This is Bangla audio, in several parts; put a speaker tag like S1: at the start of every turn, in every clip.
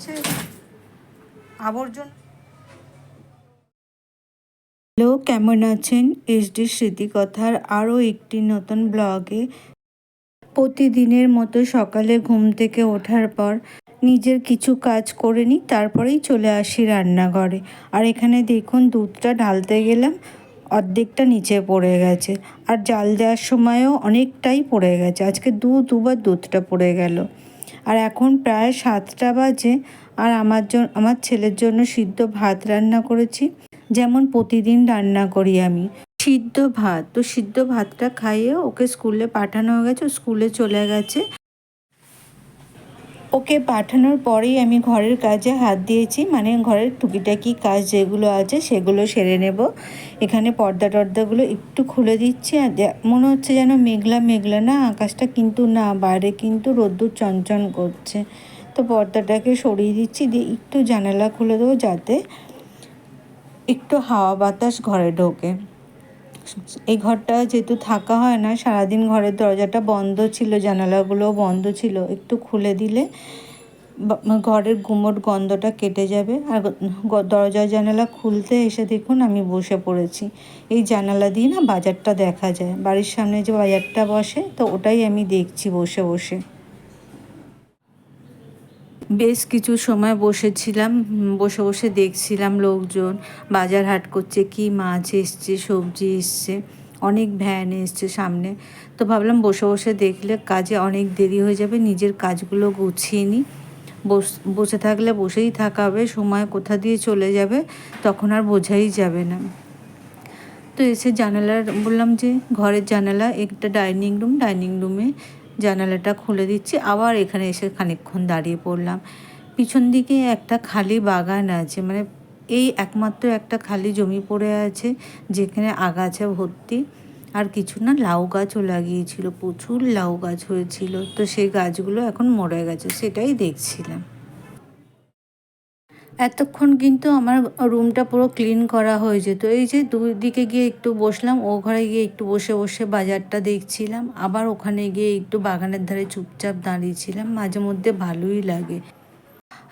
S1: হচ্ছে আবর্জনা।
S2: হ্যালো, কেমন আছেন? এসডি স্মৃতিকথার আরও একটি নতুন ব্লগে। প্রতিদিনের মতো সকালে ঘুম থেকে ওঠার পর নিজের কিছু কাজ করে নিই, তারপরেই চলে আসি রান্নাঘরে। আর এখানে দেখুন, দুধটা ঢালতে গেলাম, অর্ধেকটা নিচে পড়ে গেছে। আর জাল দেওয়ার সময়ও অনেকটাই পড়ে গেছে। আজকে দু দুবার দুধটা পড়ে গেল। আর এখন প্রায় সাতটা বাজে আর আমার জন্য আমার ছেলের জন্য সিদ্ধ ভাত রান্না করেছি। যেমন প্রতিদিন রান্না করি আমি। সিদ্ধ ভাত, তো সিদ্ধ ভাতটা খাইয়ে ওকে স্কুলে পাঠানো হয়ে গেছে, স্কুলে চলে গেছে। ওকে পাঠানোর পরেই আমি ঘরের কাজে হাত দিয়েছি। মানে ঘরের টুকিটাকি কাজ যেগুলো আছে সেগুলো সেরে নেব। এখানে পর্দা টর্দাগুলো একটু খুলে দিচ্ছি। আর মনে হচ্ছে যেন মেঘলা মেঘলা না, আকাশটা কিন্তু না, বাইরে কিন্তু রোদ্দুর চঞ্চন করছে। তো পর্দাটাকে সরিয়ে দিচ্ছি, দিয়ে একটু জানালা খুলে দেবো যাতে একটু হাওয়া বাতাস ঘরে ঢোকে। এই ঘরটা যেহেতু থাকা হয় না, সারাদিন ঘরের দরজাটা বন্ধ ছিল, জানালাগুলোও বন্ধ ছিল, একটু খুলে দিলে ঘরের গুমোট গন্ধটা কেটে যাবে। আর দরজা, জানালা খুলতে এসে দেখুন আমি বসে পড়েছি। এই জানালা দিয়ে না বাজারটা দেখা যায়। বাড়ির সামনে যে বাজারটা বসে, তো ওটাই আমি দেখছি বসে বসে। বেশ কিছু সময় বসেছিলাম বসে বসে দেখছিলাম লোকজন। বাজার হাট করছে, কি মাছ এসছে, সবজি এসছে, অনেক ভ্যান এসছে সামনে। তো ভাবলাম বসে বসে দেখলে কাজে অনেক দেরি হয়ে যাবে, নিজের কাজগুলো গুছিয়ে নিই। বস, বসে থাকলে বসেই থাকা হবে, সময় কোথা দিয়ে চলে যাবে তখন আর বোঝাই যাবে না। তো এসে জানালার, বললাম যে ঘরের জানালা, একটা ডাইনিং রুম, ডাইনিং রুমে জানালাটা খুলে দিচ্ছি। আবার এখানে এসে খানিকক্ষণ দাঁড়িয়ে পড়লাম। পিছন দিকে একটা খালি বাগান আছে। মানে এই একমাত্র একটা খালি জমি পড়ে আছে, যেখানে আগাছা ভর্তি। আর কিছু না, লাউ গাছও লাগিয়েছিল। প্রচুর লাউ গাছ হয়েছিল। তো সেই গাছগুলো এখন মরে গেছে, সেটাই দেখছিলাম। এতক্ষণ কিন্তু আমার রুমটা পুরো ক্লিন করা হয়ে যেত এই যে দুদিকে গিয়ে একটু বসলাম, ও ঘরে গিয়ে একটু বসে বসে বাজারটা দেখছিলাম। আবার ওখানে গিয়ে একটু বাগানের ধারে চুপচাপ দাঁড়িয়েছিলাম মাঝে মধ্যে ভালোই লাগে।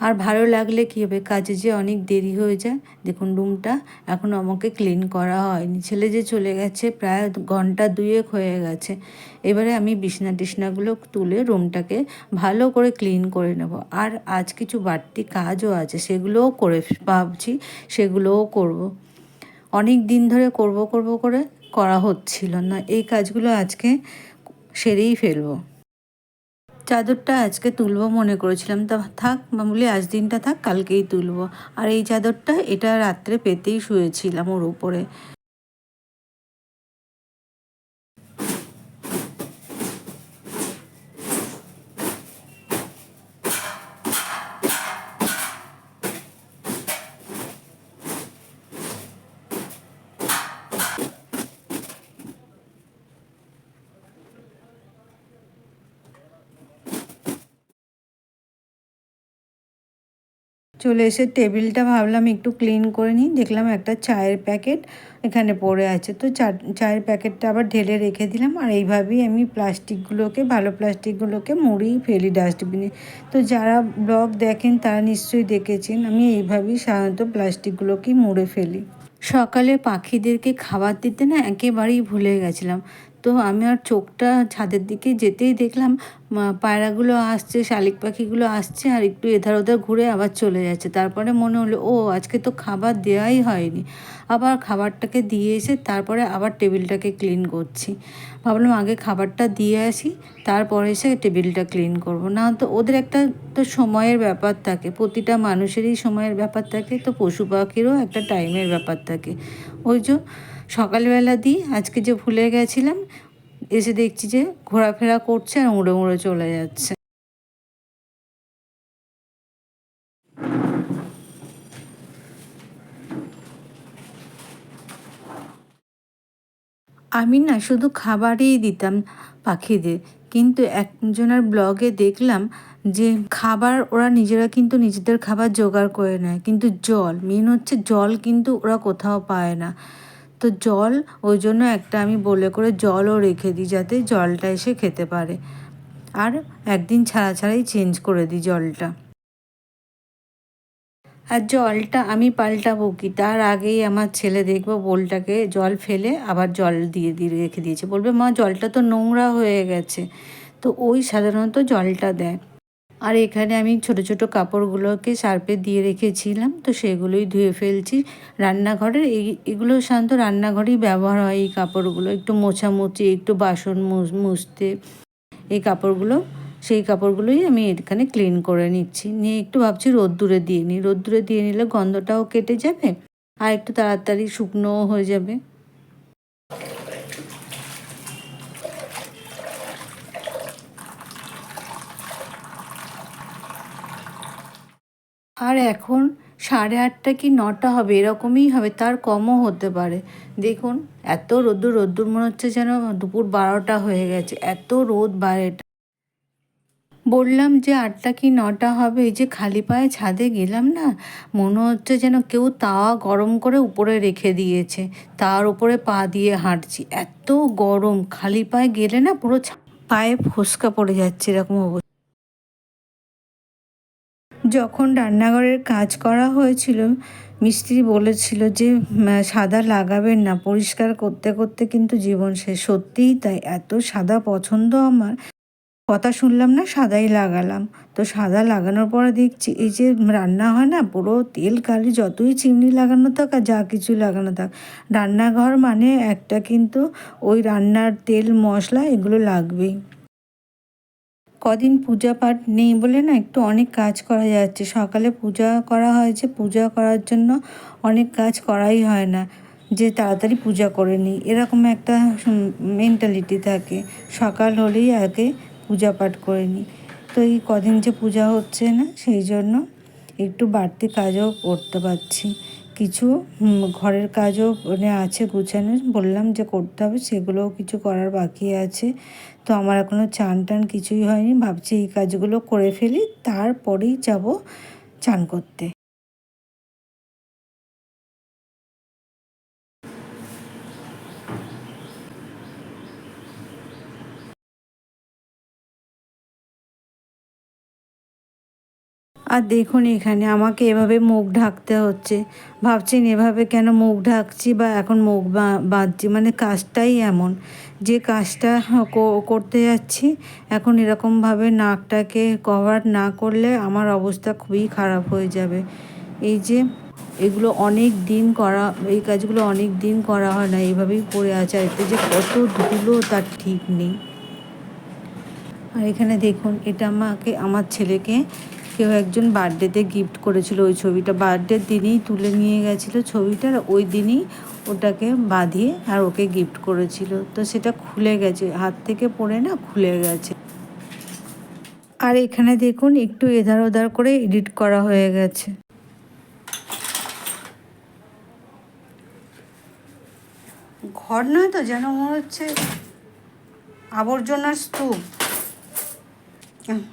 S2: আর ভালো লাগলে কী হবে? কাজে যে অনেক দেরি হয়ে যায়। দেখুন রুমটা এখন আমাকে ক্লিন করা হয়নি। ছেলে যে চলে গেছে প্রায় ঘণ্টা দুয়েক হয়ে গেছে। এবারে আমি বিছনা টিসনাগুলো তুলে রুমটাকে ভালো করে ক্লিন করে নেব। আর আজ কিছু বাড়তি কাজও আছে, সেগুলোও করে ভাবছি, সেগুলোও করব। অনেক দিন ধরে করব করব করে করা হচ্ছিল না। এই কাজগুলো আজকে সেরেই ফেলব। চাদরটা আজকে তুলবো মনে করেছিলাম। তা থাক বলি আজ দিনটা থাক, কালকেই তুলবো। আর এই চাদরটা এটা রাত্রে পেতেই শুয়েছিলাম ওর উপরে। চলে এসে টেবিলটা ভাবলাম একটু ক্লিন করে নিই। দেখলাম একটা চায়ের প্যাকেট এখানে পড়ে আছে। তো চা চায়ের প্যাকেটটা আবার ঢেলে রেখে দিলাম। আর এইভাবেই আমি প্লাস্টিকগুলোকে, ভালো প্লাস্টিকগুলোকে মুড়েই ফেলি ডাস্টবিনে। তো যারা ব্লগ দেখেন তারা নিশ্চয়ই দেখেছেন, আমি এইভাবেই সাধারণত প্লাস্টিকগুলোকেই মুড়ে ফেলি। সকালে পাখিদেরকে খাবার দিতে না একেবারেই ভুলে গেছিলাম। তো আমি আর চোখটা ছাদের দিকে যেতেই দেখলাম পায়রাগুলো আসছে, শালিক পাখিগুলো আসছে আর একটু এধার ওধার ঘুরে আবার চলে যাচ্ছে। তারপরে মনে হলো, ও, আজকে তো খাবার দেওয়াই হয়নি। আবার খাবারটাকে দিয়ে এসে তারপরে আবার টেবিলটাকে ক্লিন করছি। ভাবলাম আগে খাবারটা দিয়ে আসি, তারপরে এসে টেবিলটা ক্লিন করব। না তো ওদের একটা তো সময়ের ব্যাপার থাকে, প্রতিটা মানুষেরই সময়ের ব্যাপার থাকে, তো পশু পাখিরও একটা টাইমের ব্যাপার থাকে। ওই যে সকালবেলা দিই, আজকে যে ভুলে গেছিলাম, এসে দেখছি যে ঘোরাফেরা করছে আর উড়ে উড়ে চলে যাচ্ছে। আমি না শুধু খাবারই দিতাম পাখিদের, কিন্তু একজনের ব্লগে দেখলাম যে খাবার ওরা নিজেরা কিন্তু নিজেদের খাবার জোগাড় করে নেয়, কিন্তু জল মেন হচ্ছে জল কিন্তু ওরা কোথাও পায় না। তো জল, ওই জন্য একটা আমি বলে করে জলও রেখে দিই যাতে জলটা এসে খেতে পারে। আর একদিন ছাড়া ছাড়াই চেঞ্জ করে দিই জলটা। আর জলটা আমি পাল্টাবো কি? তার আগেই আমার ছেলে দেখব বোলটাকে জল ফেলে আবার জল দিয়ে দিয়ে রেখে দিয়েছে। বলবে, মা, জলটা তো নোংরা হয়ে গেছে। তো ওই সাধারণত জলটা দেয়। আর এখানে আমি ছোট ছোট কাপড়গুলোকে সার্পে দিয়ে রেখেছিলাম, তো সেগুলোই ধুয়ে ফেলছি। রান্নাঘরের এই, এগুলো সাধারণত রান্নাঘরেই ব্যবহার হয় এই কাপড়গুলো, একটু মোছামুছি, একটু বাসন মুছ- মুছতে। এই কাপড়গুলো, সেই কাপড়গুলোই আমি এখানে ক্লিন করে নিচ্ছি। নিয়ে একটু ভাবছি রোদ্দুরে দিয়ে নিই। রোদ্দুরে দিয়ে নিলে গন্ধটাও কেটে যাবে আর একটু তাড়াতাড়ি শুকনোও হয়ে যাবে। আর এখন সাড়ে আটটা কি নটা হবে, এরকমই হবে, তার কমও হতে পারে। দেখুন, এত রোদ্দুর রোদ্দুর মনে হচ্ছে যেন দুপুর বারোটা হয়ে গেছে, এত রোদ বাইরেটা বললাম যে আটটা কি নটা হবে, এই যে খালি পায়ে ছাদে গেলাম না, মনে হচ্ছে যেন কেউ তাওয়া গরম করে উপরে রেখে দিয়েছে, তার উপরে পা দিয়ে হাঁটছি, এত গরম, খালি পায়ে গেলে না পুরো পায়ে ফোসকা পড়ে যাচ্ছে, এরকম অবস্থা। যখন রান্নাঘরের কাজ করা হয়েছিল, মিস্ত্রি বলেছিল যে সাদা লাগাবেন না, পরিষ্কার করতে করতে কিন্তু জীবন শেষ। সত্যিই তাই, এত সাদা পছন্দ আমার। কথা শুনলাম না, সাদাই লাগালাম। তো সাদা লাগানোর পরে দেখছি, এই যে রান্না হয় না, পুরো তেল, কালি, যতই চিমনি লাগানো থাক আর যা কিছু লাগানো থাক, রান্নাঘর মানে একটা কিন্তু ওই রান্নার তেল, মশলা, এগুলো লাগবেই। কদিন পূজা পাঠ নেই বলে না একটু অনেক কাজ করা যাচ্ছে। সকালে পূজা করা হয়েছে, পূজা করার জন্য অনেক কাজ করাই হয় না। যে তাড়াতাড়ি পূজা করে নিই। এরকম একটা মেন্টালিটি থাকে। সকাল হলেই আগে পূজা পাঠ করে নিই। তো এই কদিন যে পূজা হচ্ছে না, সেই জন্য একটু বাড়তি কাজও করতে পারছি। কিছু ঘরের কাজও মানে আছে গুছানো। বললাম যে করতে হবে, সেগুলোও কিছু করার বাকি আছে। তো আমার এখনও চান টান কিছুই হয়নি। ভাবছি এই কাজগুলো করে ফেলি, তারপরেই যাব চান করতে। আর দেখুন এখানে আমাকে এভাবে মুখ ঢাকতে হচ্ছে। ভাবছেন এভাবে কেন মুখ ঢাকছি বা এখন মুখ বাঁধছি? মানে কাজটাই এমন। যে কাজটা করতে যাচ্ছি, এখন এরকমভাবে নাকটাকে কভার না করলে আমার অবস্থা খুবই খারাপ হয়ে যাবে। এই যে এগুলো অনেক দিন করা, এই কাজগুলো অনেক দিন করা হয় না এইভাবেই পড়ে আছে। আর এতে যে কত ধুলো, তার ঠিক নেই। আর এখানে দেখুন, এটা আমাকে, আমার ছেলেকে কেউ একজন বার্থডেতে গিফট করেছিল ওই ছবিটা। বার্থডের দিনই তুলে নিয়ে গেছিল ছবিটা আর ওই দিনই ওটাকে বাঁধিয়ে আর ওকে গিফট করেছিল। তো সেটা খুলে গেছে, হাত থেকে পড়ে না খুলে গেছে। আর এখানে দেখুন, একটু এধার ওধার করে এডিট করা হয়ে গেছে।
S1: ঘর নয় তো? যেন মনে হচ্ছে আবর্জনার স্তূপ।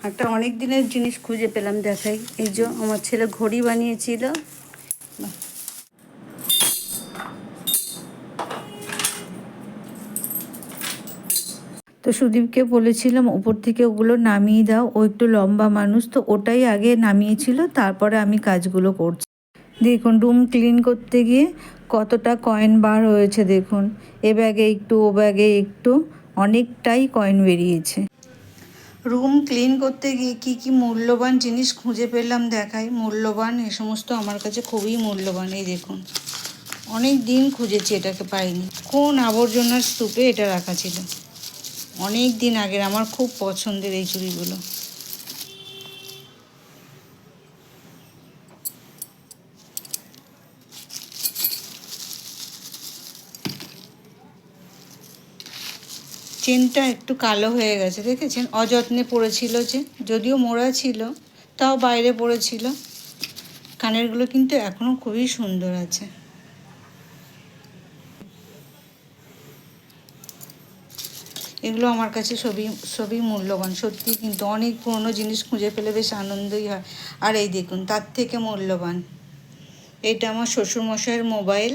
S1: একটা অনেক দিনের জিনিস খুঁজে পেলাম দেখাই। এই যে আমার ছেলে ঘড়ি বানিয়েছিল।
S2: তো সুদীপকে বলেছিলাম, উপর থেকে ওগুলো নামিয়ে দাও, ও একটু লম্বা মানুষ। তো ওটাই আগে নামিয়েছিল, তারপরে আমি কাজগুলো করছি। দেখুন, রুম ক্লিন করতে গিয়ে কতটা কয়েন বার হয়েছে, দেখুন। এ ব্যাগে একটু, ও ব্যাগে একটু, অনেকটাই কয়েন বেরিয়েছে।
S1: রুম ক্লিন করতে গিয়ে কী কী মূল্যবান জিনিস খুঁজে পেলাম দেখাই। মূল্যবান, এ সমস্ত আমার কাছে খুবই মূল্যবান, এই দেখুন। অনেক দিন খুঁজেছি এটাকে পাইনি। কোন আবর্জনার স্তূপে এটা রাখা ছিল? অনেক দিন আগের, আমার খুব পছন্দের এই চুড়িগুলো। চেনটা একটু কালো হয়ে গেছে, দেখেছেন? অযত্নে পড়েছিল যে, যদিও মোড়া ছিল, তাও বাইরে পড়েছিল। কানেরগুলো কিন্তু এখনও খুবই সুন্দর আছে। এগুলো আমার কাছে সবই সবই মূল্যবান, সত্যি কিন্তু অনেক পুরনো জিনিস খুঁজে পেলে বেশ আনন্দই হয়। আর এই দেখুন, তার থেকে মূল্যবান। এটা আমার শ্বশুরমশাইয়ের মোবাইল,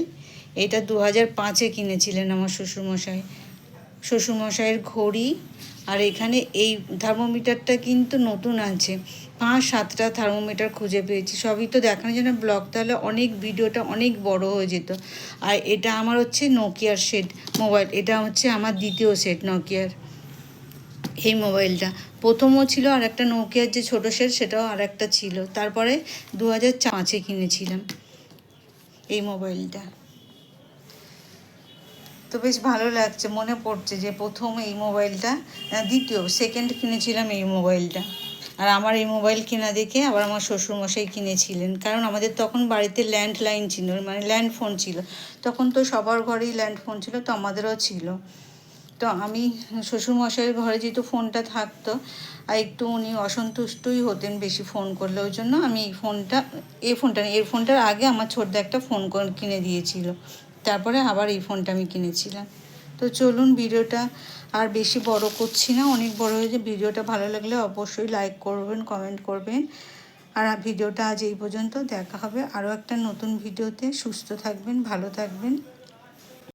S1: এটা দু হাজার পাঁচে কিনেছিলেন আমার শ্বশুরমশাই। শ্বশুরমশাইয়ের ঘড়ি। আর এখানে এই থার্মোমিটারটা কিন্তু নতুন আছে পাঁচ, সাতটা থার্মোমিটার খুঁজে পেয়েছি। সবই তো দেখানোর জন্য ব্লগ তাহলে অনেক ভিডিওটা অনেক বড় হয়ে যেত। আর এটা আমার হচ্ছে নোকিয়ার সেট মোবাইল। এটা হচ্ছে আমার দ্বিতীয় সেট নোকিয়ার এই মোবাইলটা। প্রথমও ছিল আর একটা নোকিয়ার যে ছোটো সেট সেটাও আর একটা ছিল। তারপরে দু হাজার কিনেছিলাম এই মোবাইলটা। তো বেশ ভালো লাগছে, মনে পড়ছে যে প্রথম এই মোবাইলটা দ্বিতীয় সেকেন্ড কিনেছিলাম এই মোবাইলটা। আর আমার এই মোবাইল কেনা দেখে আবার আমার শ্বশুরমশাই কিনেছিলেন। কারণ আমাদের তখন বাড়িতে ল্যান্ডলাইন ছিল মানে ল্যান্ড ফোন ছিল। তখন তো সবার ঘরেই ল্যান্ড ফোন ছিল, তো আমাদেরও ছিল। তো আমি শ্বশুরমশাইয়ের ঘরে যেহেতু ফোনটা থাকতো, আর একটু উনি অসন্তুষ্টই হতেন বেশি ফোন করলে, ওই জন্য আমি এই ফোনটা এই ফোনটা এই ফোনটার আগে আমার ছোটদা একটা ফোন কিনে দিয়েছিল। তারপরে আবার এই ফোনটা আমি কিনেছিলাম। তো চলুন ভিডিওটা আর বেশি বড় করছি না, অনেক বড় হয়েছে ভিডিওটা ভালো লাগলে অবশ্যই লাইক করবেন কমেন্ট করবেন। আর ভিডিওটা আজ এই পর্যন্ত, দেখা হবে আরও একটা নতুন ভিডিওতে। সুস্থ থাকবেন, ভালো থাকবেন।